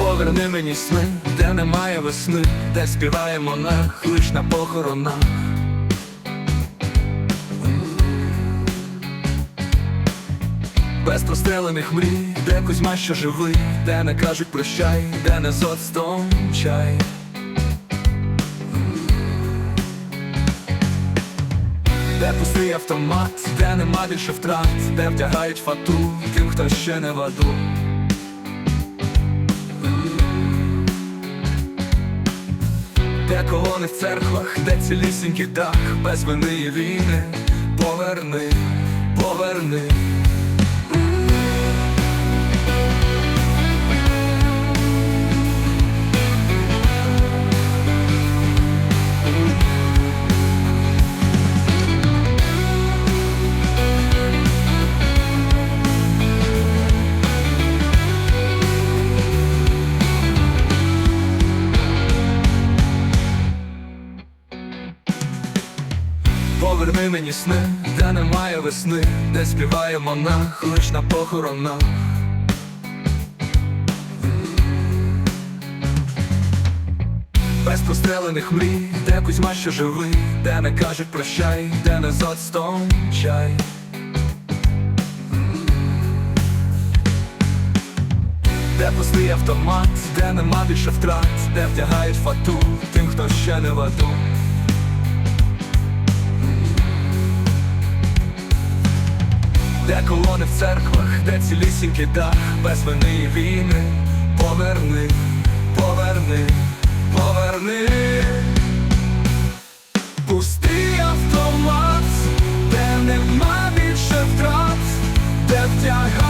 Поверни мені сни, де немає весни, де співає монах лиш на похоронах. Без прострелених мрій, де Кузьма, що живий, де не кажуть прощай, де не з чай. Де пустий автомат, де нема більше втрат, де вдягають фату тим, хто ще не в аду. Де колони в церквах, де цілісінький дах, без вини і війни, поверни, поверни. Поверни мені сни, де немає весни, де співає монах лиш на похоронах. Без прострелених мрій, де Кузьма, що живий, де не кажуть прощай, де не з чай. Де пустий автомат, де нема більше втрат, де вдягають фату тим, хто ще не в аду. Де колони в церквах, де цілісінький дах, без вини і війни, поверни, поверни, поверни. Пустий автомат, де нема більше втрат, де втягають